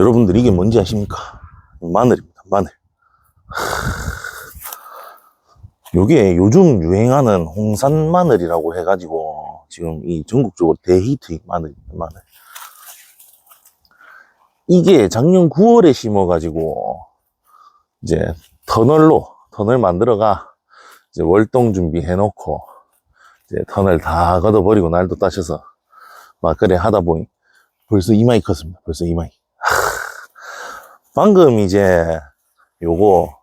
여러분들 이게 뭔지 아십니까? 마늘입니다, 마늘. 요게 요즘 유행하는 홍산 마늘이라고 해가지고 지금 이 전국적으로 대히트 마늘입니다, 마늘. 이게 작년 9월에 심어가지고 이제 터널로 터널 만들어가 이제 월동 준비해놓고 이제 터널 다 걷어버리고 날도 따셔서 막 그래 하다 보니 벌써 이마이 컸습니다. 벌써 이마이. 하, 방금 이제 요거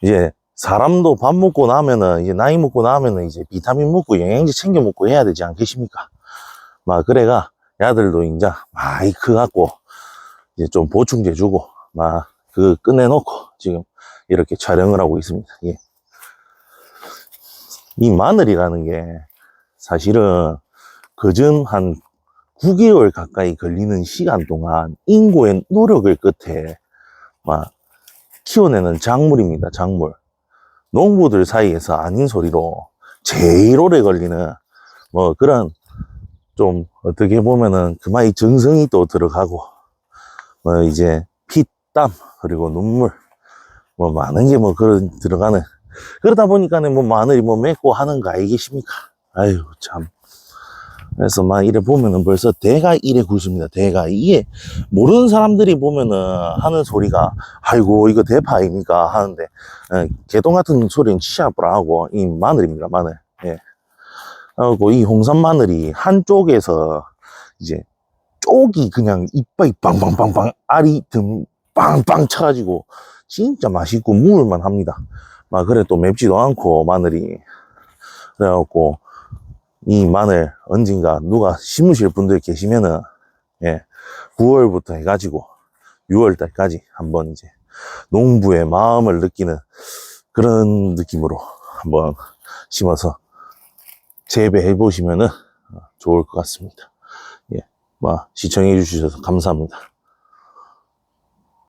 이제 사람도 밥 먹고 나면은 이제 나이 먹고 나면은 이제 비타민 먹고 영양제 챙겨 먹고 해야 되지 않겠습니까? 막 그래가 야들도 이제 많이 커갖고 이제 좀 보충제 주고 막그 꺼내놓고 지금 이렇게 촬영을 하고 있습니다. 예. 이 마늘이라는 게 사실은 그전 한 9개월 가까이 걸리는 시간 동안 인고의 노력을 끝에 막 키워내는 작물입니다. 작물. 농부들 사이에서 아닌 소리로 제일 오래 걸리는 뭐 그런 좀 어떻게 보면은 그만이 정성이 또 들어가고 뭐 이제 피, 땀 그리고 눈물 뭐 많은 게 뭐 그런 들어가는 그러다 보니까는 뭐 마늘이 뭐 맺고 하는 거 아니겠습니까? 아유 참. 그래서 막 이래 보면은 벌써 대가 이래 굵습니다. 대가 이게 모르는 사람들이 보면은 하는 소리가 아이고 이거 대파 아닙니까 하는데 예, 개똥 같은 소리는 치아브라 하고 이 마늘입니다. 마늘. 예. 하고 이 홍산 마늘이 한쪽에서 이제 쪽이 그냥 이빨이 빵빵빵빵 알이 등 빵빵 쳐가지고 진짜 맛있고 무울만 합니다. 막 그래 또 맵지도 않고 마늘이 그래갖고 이 마늘 언젠가 누가 심으실 분들 계시면은 예 9월부터 해가지고 6월 달까지 한번 이제 농부의 마음을 느끼는 그런 느낌으로 한번 심어서 재배해 보시면은 좋을 것 같습니다. 예, 뭐 시청해 주셔서 감사합니다.